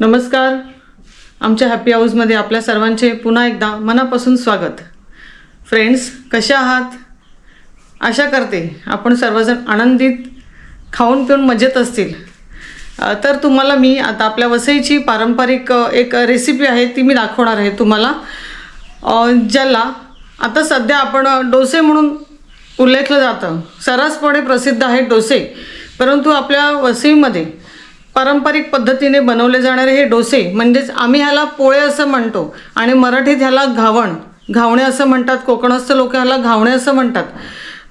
नमस्कार. आमच्या हॅपी हाऊसमध्ये आपल्या सर्वांचे पुन्हा एकदा मनापासून स्वागत. फ्रेंड्स कशा आहात? आशा करते आपण सर्वजण आनंदित खाऊन पिऊन मजेत असतील. तर तुम्हाला मी आता आपल्या वसईची पारंपरिक एक रेसिपी आहे ती मी दाखवणार आहे तुम्हाला. ज्याला आता सध्या आपण डोसे म्हणून उल्लेखलं जातं. सर्रासपणे प्रसिद्ध आहे डोसे. परंतु आपल्या वसईमध्ये पारंपरिक पद्धतीने बनवले जाणारे हे डोसे म्हणजेच आम्ही ह्याला पोळे असं म्हणतो आणि मराठीत ह्याला घावण घावणे असं म्हणतात कोकणस्थ लोक ह्याला घावणे असं म्हणतात.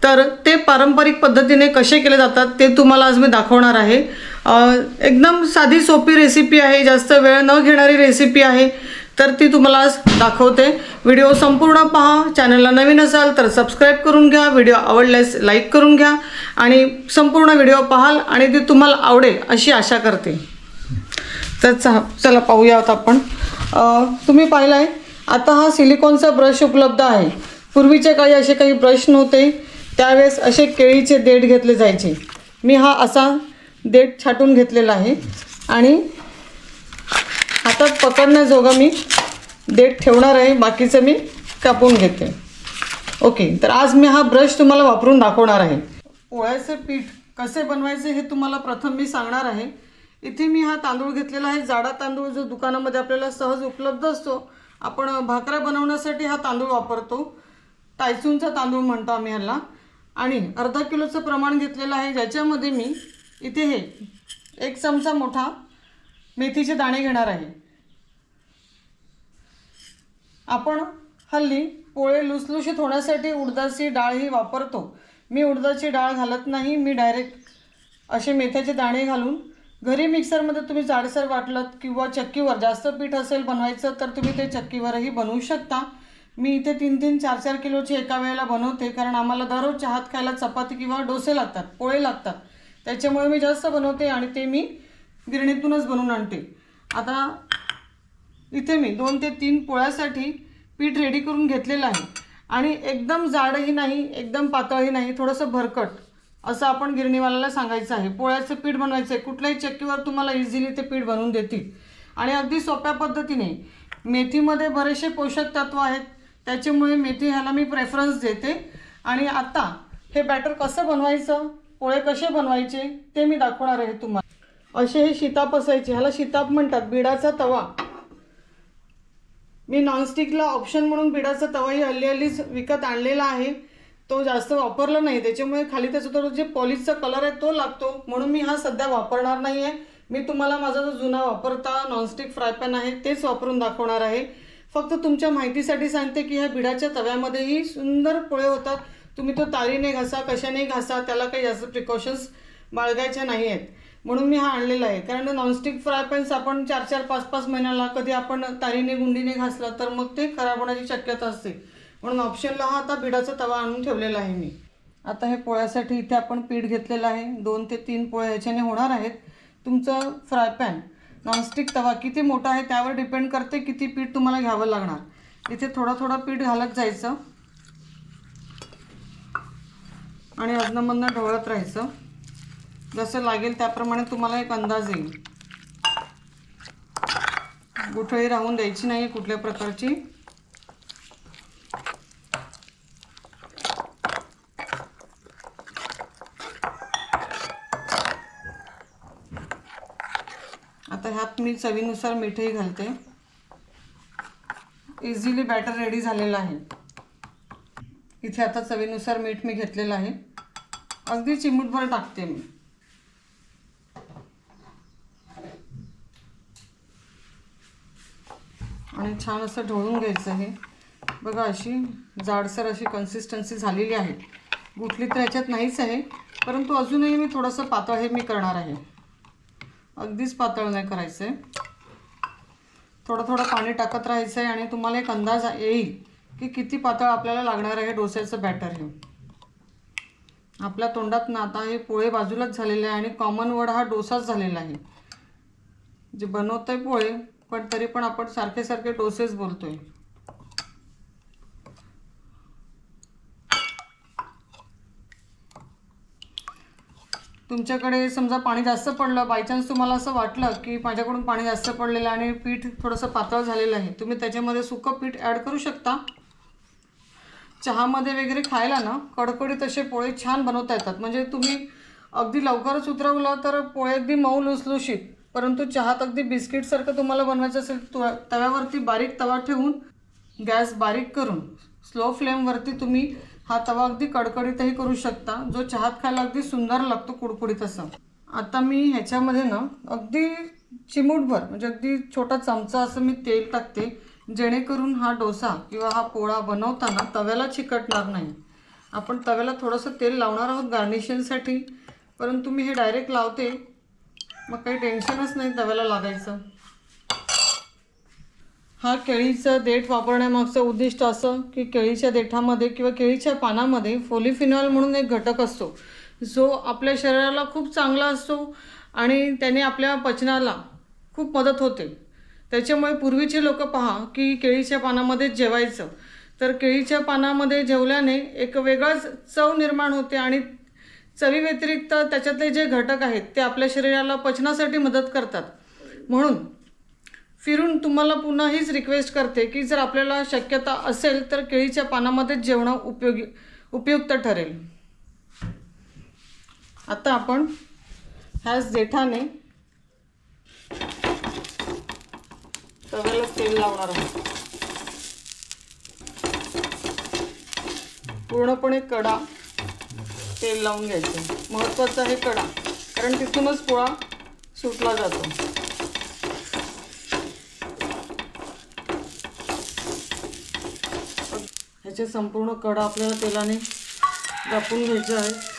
तर ते पारंपरिक पद्धतीने कसे केले जातात ते तुम्हाला आज मी दाखवणार आहे. एकदम साधी सोपी रेसिपी आहे जास्त वेळ न घेणारी रेसिपी आहे. तर ती तुम्हाला दाखवते. व्हिडिओ संपूर्ण पहा. चॅनलला नवीन असाल तर सबस्क्राईब करून घ्या. व्हिडिओ आवडल्यास लाईक करून घ्या. आणि संपूर्ण व्हिडिओ पाहाल आणि ती तुम्हाला आवडेल अशी आशा करते. तर चा चला पाहूयात आपण. तुम्ही पाहिलं आहे आता हा सिलिकॉनचा ब्रश उपलब्ध आहे. पूर्वीचे काही असे काही ब्रश नव्हते. त्यावेळेस असे केळीचे देठ घेतले जायचे. मी हा असा देठ छाटून घेतलेला आहे. आणि हातात पकडण्याजोगा मी. देठ ठेवणार आहे बाकीचं मी कापून घेते. ओके तर आज मी हा ब्रश तुम्हाला वापरून दाखवणार आहे. पोळ्याचे पीठ कसे बनवायचे हे तुम्हाला प्रथम मी सांगणार आहे. इथे मी हा तांदूळ घेतलेला आहे. जाडा तांदूळ जो दुकानामध्ये आपल्याला सहज उपलब्ध असतो आपण भाकऱ्या बनवण्यासाठी हा तांदूळ वापरतो. टायसूनचा तांदूळ म्हणतो आम्ही ह्याला. आणि अर्धा किलोचं प्रमाण घेतलेलं आहे ज्याच्यामध्ये मी इथे हे एक चमचा मोठा मेथीचे दाणे घेणार आहे. आपण हल्ली पोळे लुसलुशीत होण्यासाठी उडदाची डाळ ही वापरतो. मी उडदाची डाळ घालत नाही मी डायरेक्ट असे मेथ्याचे दाणे घालून घरी मिक्सरमध्ये तुम्ही जाडसर वाटलं किंवा चक्कीवर जास्त पीठ असेल बनवायचं तर तुम्ही ते चक्कीवरही बनवू शकता. मी इथे तीन तीन चार चार किलोचे एका वेळेला बनवते कारण आम्हाला दररोज चहात खायला चपाती किंवा डोसे लागतात पोळे लागतात. त्याच्यामुळे मी जास्त बनवते आणि ते मी गिरणीतूनच बनवून आणते. आता इथे मी दोन ते तीन पोळ्यासाठी पीठ रेडी करून घेतलेलं आहे. आणि एकदम जाडही नाही एकदम पातळही नाही थोडंसं भरकट. असं आपण गिरणीवाल्याला सांगायचं आहे. पोळ्याचं पीठ बनवायचं आहे. कुठल्याही चक्कीवर तुम्हाला इझिली ते पीठ बनवून देतील. आणि अगदी सोप्या पद्धतीने मेथीमध्ये बरेचसे पोषक तत्व आहेत. त्याच्यामुळे मेथी ह्याला मी प्रेफरन्स देते. आणि आता हे बॅटर कसं बनवायचं? पोळे कसे बनवायचे? ते मी दाखवणार आहे तुम्हाला. असे हे शिताप असायचे. ह्याला शिताप म्हणतात. बिडाचा तवा. मी नॉनस्टिकला ऑप्शन म्हणून बिडाचा तवाही हल्ली हल्लीच विकत आणलेला आहे. तो जास्त वापरला नाही. त्याच्यामुळे खाली त्याचा तो जे पॉलिशचा कलर आहे तो लागतो. म्हणून मी हा सध्या वापरणार नाही आहे मी तुम्हाला माझा जो जुना वापरता नॉनस्टिक फ्राय पॅन आहे तेच वापरून दाखवणार आहे. फक्त तुमच्या माहितीसाठी सांगते की ह्या बिडाच्या तव्यामध्येही सुंदर पोळे होतात. तुम्ही तो तारीने घासा कशाने घासा त्याला काही जास्त प्रिकॉशन्स बाळगायच्या नाही आहेत म्हणून मी हा आणलेला आहे. कारण नॉनस्टिक फ्राय पॅन्स आपण चार चार पाच पाच महिन्याला कधी आपण तारीने गुंडीने घासला तर मग ते खराब होण्याची शक्यता असते. म्हणून ऑप्शनला हा आता बिडाचा तवा आणून ठेवलेला आहे मी. आता हे पोळ्यासाठी इथे आपण पीठ घेतलेलं आहे. दोन ते तीन पोळ्या ह्याच्याने होणार आहेत. तुमचं फ्राय पॅन नॉनस्टिक तवा किती मोठा आहे त्यावर डिपेंड करते किती पीठ तुम्हाला घ्यावं लागणार. इथे थोडा थोडा पीठ घालत जायचं. आणि अदनमधनं ढवळत राहायचं. जसं लागेल त्याप्रमाणे तुम्हाला एक अंदाज येईल. गुठळी राहून द्यायची नाही कुठल्या प्रकारची. आता ह्यात मी चवीनुसार मीठही घालते. इझिली बॅटर रेडी झालेलं आहे. इथे आता चवीनुसार मीठ मी घेतलेलं आहे. अगदी चिमूटभर टाकते मी. आणि छान असं ढवळून घ्यायचं हे. बघा अशी जाडसर अशी कन्सिस्टन्सी झालेली आहे. गुठली तर याच्यात नाहीच आहे परंतु अजूनही मी थोडंसं पातळ हे मी करणार आहे. अगदीच पातळ नाही करायचं आहे थोडं थोडं पाणी टाकत राहायचं आहे आणि तुम्हाला एक अंदाज येईल की किती पातळ आपल्याला लागणार आहे डोस्याचं बॅटर हे. आपल्या तोंडात ना आता हे पोळे बाजूलाच झालेले आहे आणि कॉमन वर्ड हा डोसाच झालेला आहे. जे बनवतं आहे पोळे पण तरी पण आपण सारखे सारखे डोसेस बोलतोय. तुमच्याकडे समजा पाणी जास्त पडलं बायचान्स तुम्हाला असं वाटलं की माझ्याकडून पाणी जास्त पडलेलं आणि पीठ थोडंसं पातळ झालेलं आहे तुम्ही त्याच्यामध्ये सुकं पीठ ॲड करू शकता. चहामध्ये वगैरे खायला ना कडकडीत असे पोळे छान बनवता येतात. म्हणजे तुम्ही अगदी लवकरच उतरवलं तर पोळे अगदी मऊ लुसलुशीत. परंतु चहात अगदी बिस्किटसारखं तुम्हाला बनवायचं असेल तु तव्यावरती बारीक तवा ठेवून गॅस बारीक करून स्लो फ्लेमवरती तुम्ही हा तवा अगदी कडकडीतही करू शकता जो चहात खायला अगदी सुंदर लागतो कुडकुडीत असं. आता मी ह्याच्यामध्ये ना अगदी चिमूटभर म्हणजे अगदी छोटा चमचा असं मी तेल टाकते जेणेकरून हा डोसा किंवा हा पोळा बनवताना तव्याला चिकटणार नाही. आपण तव्याला थोडंसं तेल लावणार आहोत गार्निशिंगसाठी परंतु मी हे डायरेक्ट लावते मग काही टेन्शनच नाही तव्याला लागायचं. हा केळीचं देठ वापरण्यामागचं उद्दिष्ट असं की केळीच्या देठामध्ये किंवा केळीच्या पानामध्ये फोलिफिनॉल म्हणून एक घटक असतो. जो आपल्या शरीराला खूप चांगला असतो आणि त्याने आपल्या पचनाला खूप मदत होते. त्याच्यामुळे पूर्वीचे लोक पहा की केळीच्या पानामध्ये जेवायचं. तर केळीच्या पानामध्ये जेवल्याने एक वेगळाच चव निर्माण होते आणि चवी व्यतिरिक्त त्याच्यातले जे घटक आहेत ते आपल्या शरीराला पचनासाठी मदत करतात. म्हणून फिरून तुम्हाला पुन्हा हीच रिक्वेस्ट करते की जर आपल्याला शक्यता असेल तर केळीच्या पानामध्येच जेवणं उपयोगी उपयुक्त ठरेल. आता आपण ह्याच देठाने तव्याला तेल लावणार आहोत. पूर्णपणे कडा तेल लावून घ्यायचं. महत्त्वाचं आहे कडा कारण तिथूनच पोळा सुटला जातो. ह्याचे संपूर्ण कडा आपल्याला तेलाने कापून घ्यायचं आहे.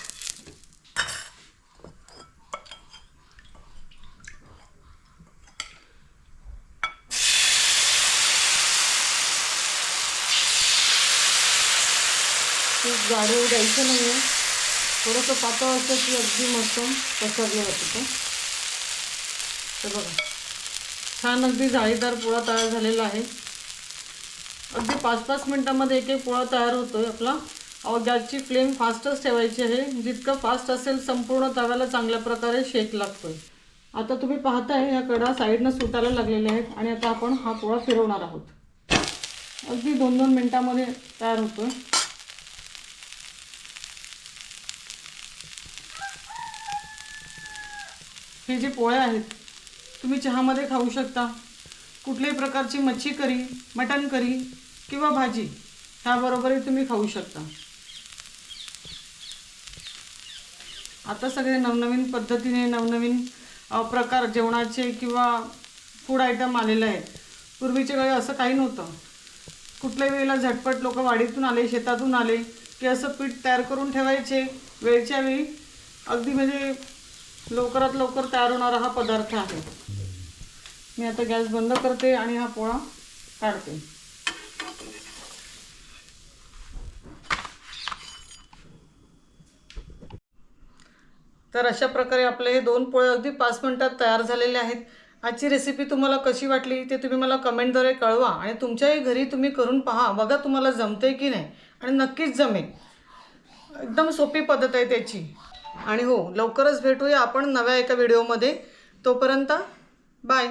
जाडे द्यायचं नाही आहे थोडंसं पातळ असतं की अगदी मस्त पसरलं जातं ते. तर बघा. छान अगदी जाळीदार पोळा तयार झालेला आहे. अगदी पाच पाच मिनटामध्ये एक एक पोळा तयार होतो आहे आपला. अहो गॅसची फ्लेम फास्टच ठेवायची आहे. जितकं फास्ट असेल संपूर्ण तव्याला चांगल्या प्रकारे शेक लागतो आहे आता तुम्ही पाहताय ह्या कडा साईडनं सुटायला लागलेल्या आहेत आणि आता आपण हा पोळा फिरवणार आहोत. अगदी दोन दोन मिनटामध्ये तयार होतो आहे हे जे पोळे आहेत तुम्ही चहामध्ये खाऊ शकता. कुठल्याही प्रकारची मच्छी करी मटण करी किंवा भाजी ह्याबरोबरही तुम्ही खाऊ शकता. आता सगळे नवनवीन पद्धतीने नवनवीन प्रकार जेवणाचे किंवा फूड आयटम आलेले आहेत. पूर्वीच्या वेळी असं काही नव्हतं. कुठल्याही वेळेला झटपट लोक वाडीतून आले शेतातून आले की असं पीठ तयार करून ठेवायचे. वेळच्या वेळी अगदी म्हणजे लवकरात लवकर तयार होणारा हा पदार्थ आहे. मी आता गॅस बंद करते आणि हा पोळा काढते. तर अशा प्रकारे आपले हे दोन पोळे अगदी पाच मिनटात तयार झालेले आहेत. आजची रेसिपी तुम्हाला कशी वाटली ते तुम्ही मला कमेंटद्वारे कळवा आणि तुमच्याही घरी तुम्ही करून पहा बघा तुम्हाला जमते की नाही आणि नक्कीच जमेल. एकदम सोपी पद्धत आहे त्याची. आणि हो लवकरच भेटूया आपण नव्या एका व्हिडिओमध्ये तोपर्यंत बाय